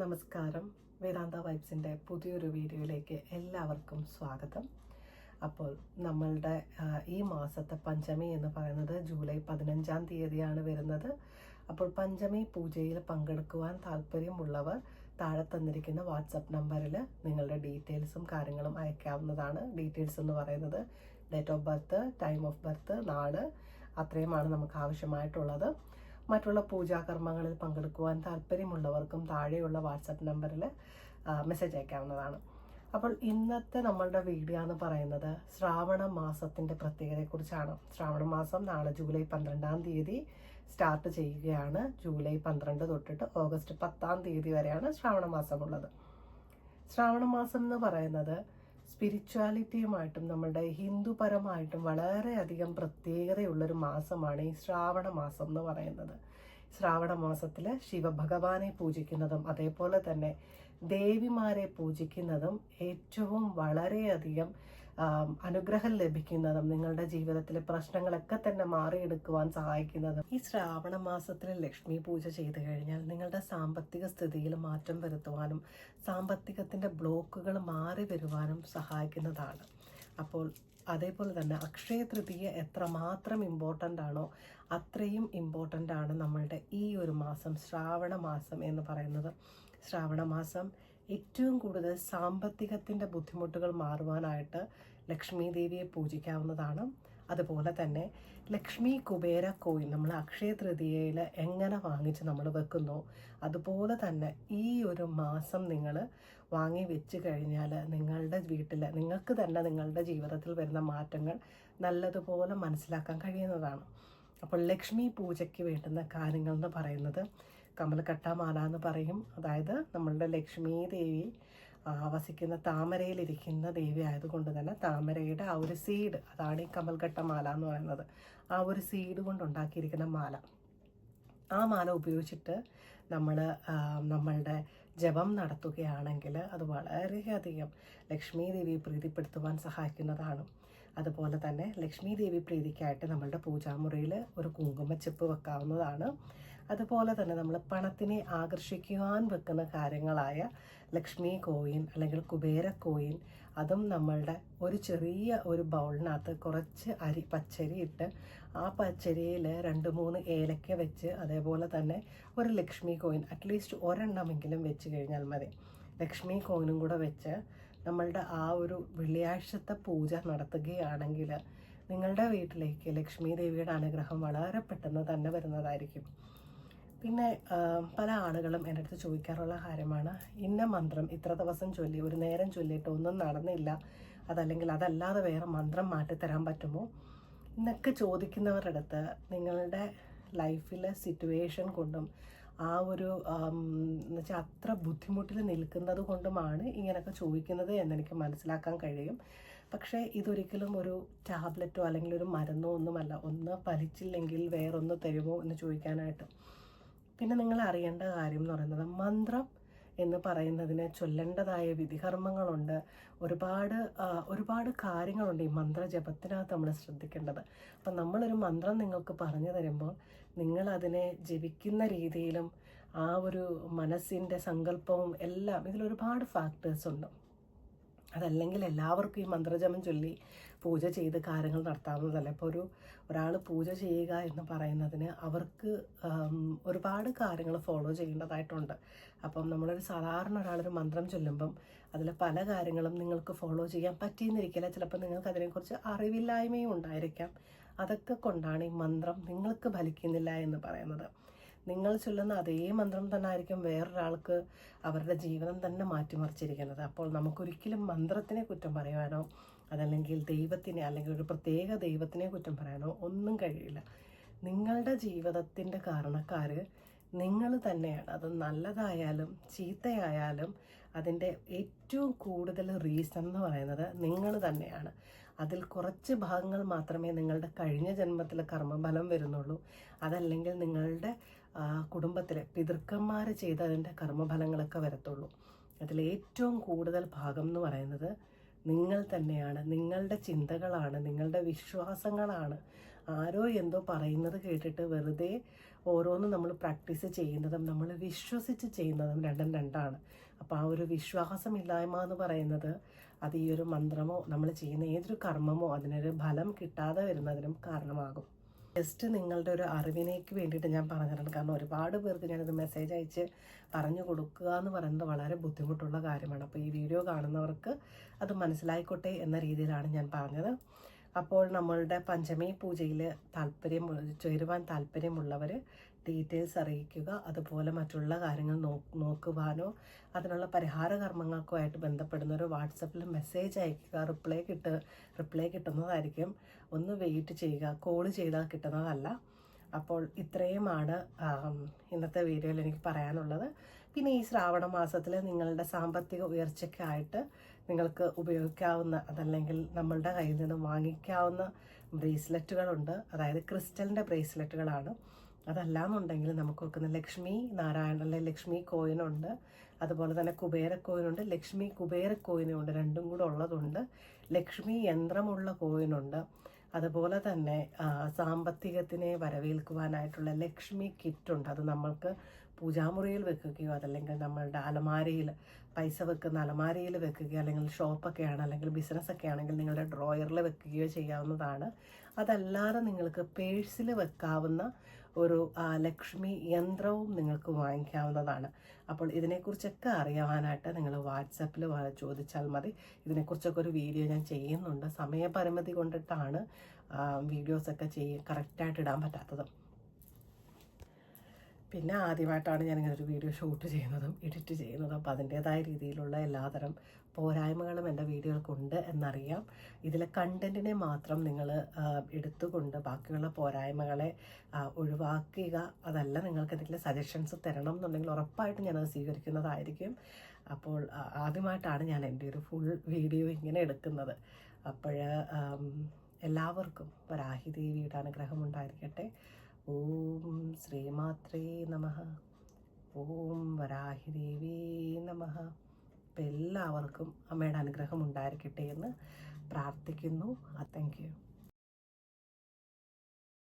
നമസ്കാരം. വേദാന്ത വൈബ്സിന്റെ പുതിയൊരു വീഡിയോയിലേക്ക് എല്ലാവർക്കും സ്വാഗതം. അപ്പോൾ നമ്മളുടെ ഈ മാസത്തെ പഞ്ചമി എന്ന് പറയുന്നത് ജൂലൈ പതിനഞ്ചാം തീയതിയാണ് വരുന്നത്. അപ്പോൾ പഞ്ചമി പൂജയിൽ പങ്കെടുക്കുവാൻ താല്പര്യമുള്ളവർ താഴെ തന്നിരിക്കുന്ന വാട്സപ്പ് നമ്പറിൽ നിങ്ങളുടെ ഡീറ്റെയിൽസും കാര്യങ്ങളും അയക്കാവുന്നതാണ്. ഡീറ്റെയിൽസ് എന്ന് പറയുന്നത് date of birth time of birth നാട് അത്രയുമാണ് നമുക്ക് ആവശ്യമായിട്ടുള്ളത്. മറ്റുള്ള പൂജാകർമ്മങ്ങളിൽ പങ്കെടുക്കുവാൻ താല്പര്യമുള്ളവർക്കും താഴെയുള്ള വാട്സപ്പ് നമ്പറിൽ മെസ്സേജ് അയക്കാവുന്നതാണ്. അപ്പോൾ ഇന്നത്തെ നമ്മളുടെ വീഡിയോ എന്ന് പറയുന്നത് ശ്രാവണ മാസത്തിന്റെ പ്രത്യേകതയെക്കുറിച്ചാണ്. ശ്രാവണ മാസം നാളെ ജൂലൈ പന്ത്രണ്ടാം തീയതി സ്റ്റാർട്ട് ചെയ്യുകയാണ്. ജൂലൈ പന്ത്രണ്ട് തൊട്ടിട്ട് ഓഗസ്റ്റ് പത്താം തീയതി വരെയാണ് ശ്രാവണ മാസമുള്ളത്. ശ്രാവണ മാസം എന്ന് പറയുന്നത് സ്പിരിച്വാലിറ്റിയുമായിട്ടും നമ്മളുടെ ഹിന്ദുപരമായിട്ടും വളരെയധികം പ്രത്യേകതയുള്ളൊരു മാസമാണ് ഈ ശ്രാവണ മാസം എന്ന് പറയുന്നത്. ശ്രാവണ മാസത്തിൽ ശിവഭഗവാനെ പൂജിക്കുന്നതും അതേപോലെ തന്നെ ദേവിമാരെ പൂജിക്കുന്നതും ഏറ്റവും വളരെയധികം അനുഗ്രഹം ലഭിക്കുന്നതും നിങ്ങളുടെ ജീവിതത്തിലെ പ്രശ്നങ്ങളൊക്കെ തന്നെ മാറിയെടുക്കുവാൻ സഹായിക്കുന്നതും ഈ ശ്രാവണ മാസത്തിൽ ലക്ഷ്മി പൂജ ചെയ്തു കഴിഞ്ഞാൽ നിങ്ങളുടെ സാമ്പത്തിക സ്ഥിതിയിൽ മാറ്റം വരുത്തുവാനും സാമ്പത്തികത്തിന്റെ ബ്ലോക്കുകൾ മാറി വരുവാനും സഹായിക്കുന്നതാണ്. അപ്പോൾ അതേപോലെ തന്നെ അക്ഷയ തൃതീയ എത്രമാത്രം ഇമ്പോർട്ടന്റ് ആണോ അത്രയും ഇമ്പോർട്ടന്റ് ആണ് നമ്മളുടെ ഈ ഒരു മാസം ശ്രാവണ മാസം എന്ന് പറയുന്നത്. ശ്രാവണ മാസം ഏറ്റവും കൂടുതൽ സാമ്പത്തികത്തിന്റെ ബുദ്ധിമുട്ടുകൾ മാറുവാനായിട്ട് ലക്ഷ്മി ദേവിയെ പൂജിക്കാവുന്നതാണ്. അതുപോലെ തന്നെ ലക്ഷ്മി കുബേര കോയിൻ നമ്മൾ അക്ഷയ തൃതീയയിൽ എങ്ങനെ വാങ്ങിച്ച് നമ്മൾ വെക്കുന്നോ അതുപോലെ തന്നെ ഈ ഒരു മാസം നിങ്ങൾ വാങ്ങി വെച്ച് കഴിഞ്ഞാൽ നിങ്ങളുടെ വീട്ടിൽ നിങ്ങൾക്ക് തന്നെ നിങ്ങളുടെ ജീവിതത്തിൽ വരുന്ന മാറ്റങ്ങൾ നല്ലതുപോലെ മനസ്സിലാക്കാൻ കഴിയുന്നതാണ്. അപ്പോൾ ലക്ഷ്മി പൂജയ്ക്ക് വേണ്ടുന്ന കാര്യങ്ങൾ എന്ന് പറയുന്നത് കമലക്കട്ടാമാല എന്ന് പറയും. അതായത് നമ്മളുടെ ലക്ഷ്മി ദേവി വസിക്കുന്ന താമരയിലിരിക്കുന്ന ദേവി ആയതുകൊണ്ട് തന്നെ താമരയുടെ ആ ഒരു സീഡ് അതാണ് ഈ കമൽഘട്ടമാല എന്ന് പറയുന്നത്. ആ ഒരു സീഡ് കൊണ്ടുണ്ടാക്കിയിരിക്കുന്ന മാല. ആ മാല ഉപയോഗിച്ചിട്ട് നമ്മൾ നമ്മളുടെ ജപം നടത്തുകയാണെങ്കിൽ അത് വളരെയധികം ലക്ഷ്മി ദേവിയെ പ്രീതിപ്പെടുത്തുവാൻ സഹായിക്കുന്നതാണ്. അതുപോലെ തന്നെ ലക്ഷ്മി ദേവി പ്രീതിക്കായിട്ട് നമ്മളുടെ പൂജാമുറിയിൽ ഒരു കുങ്കുമച്ചെപ്പ് വെക്കാവുന്നതാണ്. അതുപോലെ തന്നെ നമ്മൾ പണത്തിനെ ആകർഷിക്കുവാൻ വെക്കുന്ന കാര്യങ്ങളായ ലക്ഷ്മി കോയിൻ അല്ലെങ്കിൽ കുബേര കോയിൻ അതും നമ്മളുടെ ഒരു ചെറിയ ഒരു ബൗളിനകത്ത് കുറച്ച് അരി പച്ചരി ഇട്ട് ആ പച്ചരിയിൽ രണ്ട് മൂന്ന് ഏലക്ക വെച്ച് അതേപോലെ തന്നെ ഒരു ലക്ഷ്മി കോയിൻ അറ്റ്ലീസ്റ്റ് ഒരെണ്ണമെങ്കിലും വെച്ച് കഴിഞ്ഞാൽ മതി. ലക്ഷ്മി കോയിനും കൂടെ വെച്ച് നമ്മളുടെ ആ ഒരു വെള്ളിയാഴ്ചത്തെ പൂജ നടത്തുകയാണെങ്കിൽ നിങ്ങളുടെ വീട്ടിലേക്ക് ലക്ഷ്മി ദേവിയുടെ അനുഗ്രഹം വളരെ പെട്ടെന്ന് തന്നെ വരുന്നതായിരിക്കും. പിന്നെ പല ആളുകളും എന്റെ അടുത്ത് ചോദിക്കാറുള്ള കാര്യമാണ് ഇന്ന മന്ത്രം ഇത്ര ദിവസം ചൊല്ലി ഒരു നേരം ചൊല്ലിയിട്ട് ഒന്നും നടന്നില്ല അതല്ലെങ്കിൽ അതല്ലാതെ വേറെ മന്ത്രം മാറ്റിത്തരാൻ പറ്റുമോ? എന്നൊക്കെ ചോദിക്കുന്നവരുടെ അടുത്ത് നിങ്ങളുടെ ലൈഫിലെ സിറ്റുവേഷൻ കൊണ്ടും ആ ഒരു എന്നുവെച്ചാൽ അത്ര ബുദ്ധിമുട്ടിൽ നിൽക്കുന്നത് കൊണ്ടുമാണ് ഇങ്ങനെയൊക്കെ ചോദിക്കുന്നത് എന്നെനിക്ക് മനസ്സിലാക്കാൻ കഴിയും. പക്ഷേ ഇതൊരിക്കലും ഒരു ടാബ്ലറ്റോ അല്ലെങ്കിൽ ഒരു മരുന്നോ ഒന്നുമല്ല. ഒന്ന് ഫലിച്ചില്ലെങ്കിൽ വേറൊന്ന് തരുമോ എന്ന് ചോദിക്കാനായിട്ട്. പിന്നെ നിങ്ങൾ അറിയേണ്ട കാര്യം എന്ന് പറയുന്നത് മന്ത്രം എന്ന് പറയുന്നതിന് ചൊല്ലേണ്ടതായ വിധികർമ്മങ്ങളുണ്ട്. ഒരുപാട് ഒരുപാട് കാര്യങ്ങളുണ്ട് ഈ മന്ത്രജപത്തിനകത്ത് നമ്മൾ ശ്രദ്ധിക്കേണ്ടത്. അപ്പം നമ്മളൊരു മന്ത്രം നിങ്ങൾക്ക് പറഞ്ഞു തരുമ്പോൾ നിങ്ങൾ അതിനെ ജപിക്കുന്ന രീതിയിലും ആ ഒരു മനസ്സിന്റെ സങ്കല്പവും എല്ലാം ഇതിലൊരുപാട് ഫാക്ടേഴ്സ് ഉണ്ട്. അതല്ലെങ്കിൽ എല്ലാവർക്കും ഈ മന്ത്രജപം ചൊല്ലി പൂജ ചെയ്ത് കാര്യങ്ങൾ നടത്താവുന്നതല്ല? ഇപ്പോൾ ഒരു ഒരാൾ പൂജ ചെയ്യുക എന്ന് പറയുന്നതിന് അവർക്ക് ഒരുപാട് കാര്യങ്ങൾ ഫോളോ ചെയ്യേണ്ടതായിട്ടുണ്ട്. അപ്പം നമ്മളൊരു സാധാരണ ഒരാളൊരു മന്ത്രം ചൊല്ലുമ്പം അതിൽ പല കാര്യങ്ങളും നിങ്ങൾക്ക് ഫോളോ ചെയ്യാൻ പറ്റിയെന്നിരിക്കില്ല. ചിലപ്പോൾ നിങ്ങൾക്ക് അതിനെക്കുറിച്ച് അറിവില്ലായ്മയും ഉണ്ടായിരിക്കാം. അതൊക്കെ കൊണ്ടാണ് ഈ മന്ത്രം നിങ്ങൾക്ക് ഫലിക്കുന്നില്ല എന്ന് പറയുന്നത്. നിങ്ങൾ ചൊല്ലുന്ന അതേ മന്ത്രം തന്നെ ആയിരിക്കും വേറൊരാൾക്ക് അവരുടെ ജീവിതം തന്നെ മാറ്റിമറിച്ചിരിക്കുന്നത്. അപ്പോൾ നമുക്കൊരിക്കലും മന്ത്രത്തിനെ കുറ്റം പറയാനോ അതല്ലെങ്കിൽ ദൈവത്തിനെ അല്ലെങ്കിൽ ഒരു പ്രത്യേക ദൈവത്തിനെ കുറ്റം പറയാനോ ഒന്നും കഴിയില്ല. നിങ്ങളുടെ ജീവിതത്തിന്റെ കാരണക്കാർ നിങ്ങൾ തന്നെയാണ്. അത് നല്ലതായാലും ചീത്തയായാലും അതിന്റെ ഏറ്റവും കൂടുതൽ റീസൺ എന്ന് പറയുന്നത് നിങ്ങൾ തന്നെയാണ്. അതിൽ കുറച്ച് ഭാഗങ്ങൾ മാത്രമേ നിങ്ങളുടെ കഴിഞ്ഞ ജന്മത്തിലെ കർമ്മഫലം വരുന്നുള്ളൂ. അതല്ലെങ്കിൽ നിങ്ങളുടെ കുടുംബത്തിലെ പിതൃക്കന്മാർ ചെയ്തതിന്റെ കർമ്മഫലങ്ങളൊക്കെ വരത്തുള്ളൂ. അതിൽ ഏറ്റവും കൂടുതൽ ഭാഗം എന്ന് പറയുന്നത് നിങ്ങൾ തന്നെയാണ്. നിങ്ങളുടെ ചിന്തകളാണ് നിങ്ങളുടെ വിശ്വാസങ്ങളാണ്. ആരോ എന്തോ പറയുന്നത് കേട്ടിട്ട് വെറുതെ ഓരോന്നും നമ്മൾ പ്രാക്ടീസ് ചെയ്യുന്നതും നമ്മൾ വിശ്വസിച്ച് ചെയ്യുന്നതും രണ്ടും രണ്ടാണ്. അപ്പോൾ ആ ഒരു വിശ്വാസമില്ലായ്മ എന്ന് പറയുന്നത് അത് ഈ ഒരു മന്ത്രമോ നമ്മൾ ചെയ്യുന്ന ഏതൊരു കർമ്മമോ അതിനൊരു ഫലം കിട്ടാതെ വരുന്നതിനും കാരണമാകും. ജസ്റ്റ് നിങ്ങളുടെ ഒരു അറിവിനേക്ക് വേണ്ടിയിട്ട് ഞാൻ പറഞ്ഞിട്ടുണ്ട്. കാരണം ഒരുപാട് പേർക്ക് ഞാനിത് മെസ്സേജ് അയച്ച് പറഞ്ഞു കൊടുക്കുക എന്ന് പറയുന്നത് വളരെ ബുദ്ധിമുട്ടുള്ള കാര്യമാണ്. അപ്പോൾ ഈ വീഡിയോ കാണുന്നവർക്ക് അത് മനസ്സിലായിക്കോട്ടെ എന്ന രീതിയിലാണ് ഞാൻ പറഞ്ഞത്. അപ്പോൾ നമ്മളുടെ പഞ്ചമി പൂജയിൽ താല്പര്യം ചേരുവാൻ താല്പര്യമുള്ളവർ ഡീറ്റെയിൽസ് അറിയിക്കുക. അതുപോലെ മറ്റുള്ള കാര്യങ്ങൾ നോ നോക്കുവാനോ അതിനുള്ള പരിഹാര കർമ്മങ്ങൾക്കോ ആയിട്ട് ബന്ധപ്പെടുന്നവരോ വാട്സപ്പിൽ മെസ്സേജ് അയക്കുക. റിപ്ലൈ കിട്ട റിപ്ലൈ കിട്ടുന്നതായിരിക്കും. ഒന്ന് വെയിറ്റ് ചെയ്യുക. കോൾ ചെയ്താൽ കിട്ടുന്നതല്ല. അപ്പോൾ ഇത്രയുമാണ് ഇന്നത്തെ വീഡിയോയിൽ എനിക്ക് പറയാനുള്ളത്. പിന്നെ ഈ ശ്രാവണ മാസത്തിൽ നിങ്ങളുടെ സാമ്പത്തിക ഉയർച്ചയ്ക്കായിട്ട് നിങ്ങൾക്ക് ഉപയോഗിക്കാവുന്ന അതല്ലെങ്കിൽ നമ്മളുടെ കയ്യിൽ നിന്ന് വാങ്ങിക്കാവുന്ന ബ്രേസ്ലെറ്റുകളുണ്ട്. അതായത് ക്രിസ്റ്റലിന്റെ ബ്രേസ്ലെറ്റുകളാണ്. അതല്ലാന്നുണ്ടെങ്കിൽ നമുക്ക് വെക്കുന്ന ലക്ഷ്മി നാരായണ അല്ലെ ലക്ഷ്മി കോയിനുണ്ട് അതുപോലെ തന്നെ കുബേര കോയിനുണ്ട് ലക്ഷ്മി കുബേര കോയിനുണ്ട് രണ്ടും കൂടെ ഉള്ളതുണ്ട്. ലക്ഷ്മി യന്ത്രമുള്ള കോയിനുണ്ട് അതുപോലെ തന്നെ സാമ്പത്തികത്തിനെ വരവേൽക്കുവാനായിട്ടുള്ള ലക്ഷ്മി കിറ്റുണ്ട് അത് നമ്മൾക്ക് പൂജാമുറിയിൽ വെക്കുകയോ അതല്ലെങ്കിൽ നമ്മളുടെ അലമാരയിൽ പൈസ വെക്കുന്ന അലമാരയിൽ വെക്കുകയോ അല്ലെങ്കിൽ ഷോപ്പൊക്കെയാണ് അല്ലെങ്കിൽ ബിസിനസ്സൊക്കെ ആണെങ്കിൽ നിങ്ങളുടെ ഡ്രോയറിൽ വെക്കുകയോ ചെയ്യാവുന്നതാണ്. അതല്ലാതെ നിങ്ങൾക്ക് പേഴ്സിൽ വെക്കാവുന്ന ഒരു ലക്ഷ്മി യന്ത്രവും നിങ്ങൾക്ക് വാങ്ങിക്കാവുന്നതാണ്. അപ്പോൾ ഇതിനെക്കുറിച്ചൊക്കെ അറിയാനായിട്ട് നിങ്ങൾ വാട്സപ്പിൽ ചോദിച്ചാൽ മതി. ഇതിനെക്കുറിച്ചൊക്കെ ഒരു വീഡിയോ ഞാൻ ചെയ്യുന്നുണ്ട്. സമയപരിമിതി കൊണ്ടിട്ടാണ് വീഡിയോസൊക്കെ ചെയ്യ കറക്റ്റായിട്ട് ഇടാൻ പറ്റാത്തത്. പിന്നെ ആദ്യമായിട്ടാണ് ഞാനിങ്ങനെ ഒരു വീഡിയോ ഷൂട്ട് ചെയ്യുന്നതും എഡിറ്റ് ചെയ്യുന്നതും അപ്പോൾ അതിന്റേതായ രീതിയിലുള്ള എല്ലാതരം പോരായ്മകളും എന്റെ വീഡിയോകൾക്കുണ്ട് എന്നറിയാം. ഇതിലെ കണ്ടന്റിനെ മാത്രം നിങ്ങൾ എടുത്തുകൊണ്ട് ബാക്കിയുള്ള പോരായ്മകളെ ഒഴിവാക്കുക അതല്ല നിങ്ങൾക്ക് എന്തെങ്കിലും സജഷൻസ് തരണം എന്നുണ്ടെങ്കിൽ ഉറപ്പായിട്ടും ഞാനത് സ്വീകരിക്കുന്നതായിരിക്കും. അപ്പോൾ ആദ്യമായിട്ടാണ് ഞാൻ എന്റെ ഒരു ഫുൾ വീഡിയോ ഇങ്ങനെ എടുക്കുന്നത്. അപ്പോൾ എല്ലാവർക്കും വരാഹി ദേവിയുടെ അനുഗ്രഹം ഉണ്ടായിരിക്കട്ടെ. ഓം ശ്രീമാത്രേ നമ. ഓം വരാഹിദേവേ നമ. എല്ലാവർക്കും അമ്മയുടെ അനുഗ്രഹം ഉണ്ടായിരിക്കട്ടെ എന്ന് പ്രാർത്ഥിക്കുന്നു. Thank you